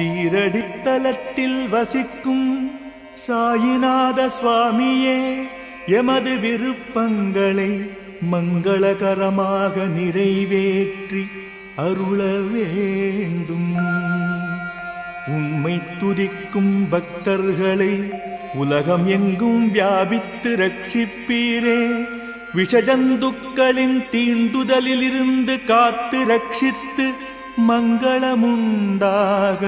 சீரடித்தலத்தில் வசிக்கும் சாயிநாத சுவாமியே எமது விருப்பங்களை மங்களகரமாக நிறைவேற்றி அருள வேண்டும். உண்மை துதிக்கும் பக்தர்களை உலகம் எங்கும் வியாபித்து ரட்சிப்பீரே. விஷஜந்துக்களின் தீண்டுதலிலிருந்து காத்து ரட்சித்து மங்களமுண்டாக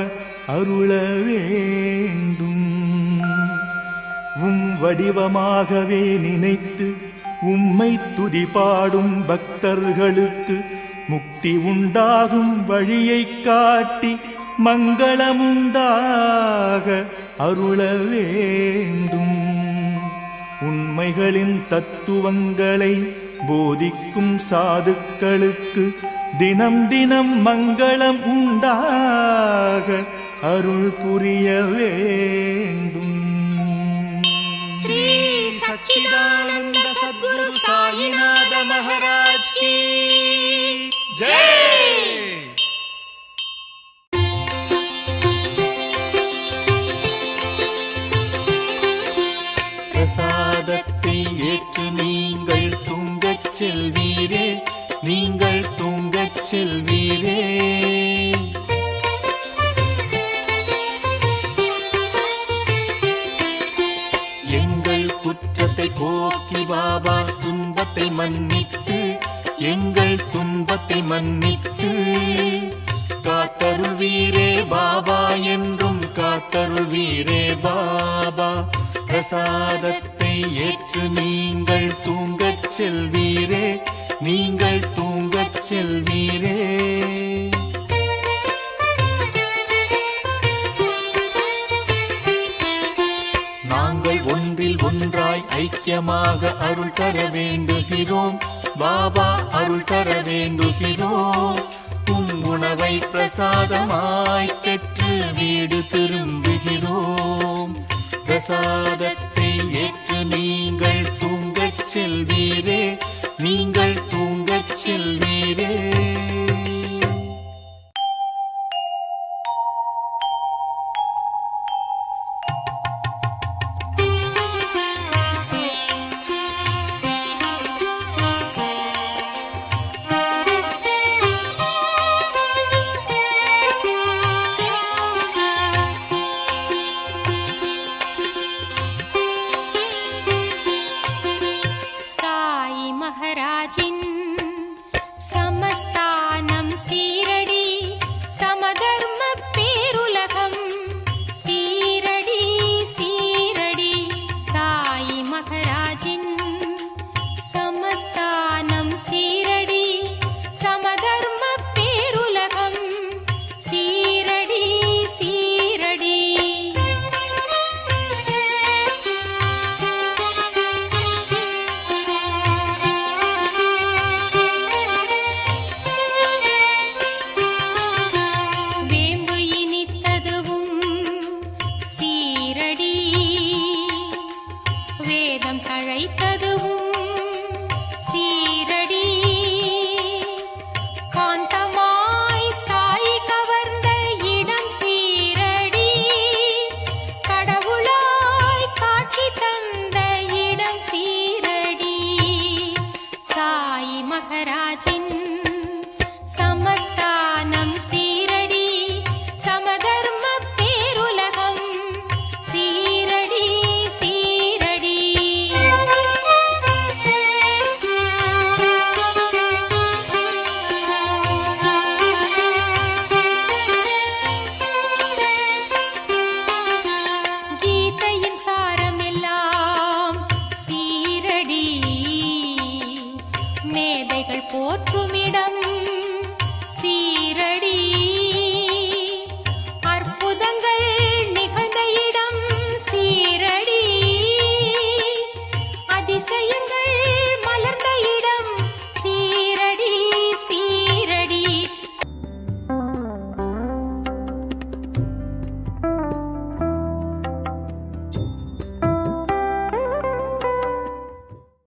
அருள வேண்டும். உம் வடிவமாகவே நினைத்து உம்மை துதிபாடும் பக்தர்களுக்கு முக்தி உண்டாகும் வழியை காட்டி மங்களமுண்டாக அருள வேண்டும். உண்மைகளின் தத்துவங்களை போதிக்கும் சாதுக்களுக்கு தினம் தினம் மங்களம் உண்டாக அருள் புரிய வேண்டும். ஸ்ரீ சச்சிதானந்த சத்குரு சாயிநாத மகாராஜ் ஜெய்! பிரசாதத்தை ஏற்று நீ பாபா துன்பத்தை மன்னித்து எங்கள் துன்பத்தை மன்னித்து. காத்தருள் வீரே பாபா என்றும் காத்தருள் வீரே பாபா. பிரசாதத்தை ஏற்று நீங்கள் தூங்கச் செல்வீரே நீங்கள் தூங்கச் ஒன்றாய் ஐக்கியமாக அருள் தர வேண்டுகிறோம். பாபா அருள் தர வேண்டுகிறோம். உம் உணவை பிரசாதமாய் பெற்று வீடு திரும்புகிறோம். பிரசாதத்தை போற்றுமிடம் சீரடி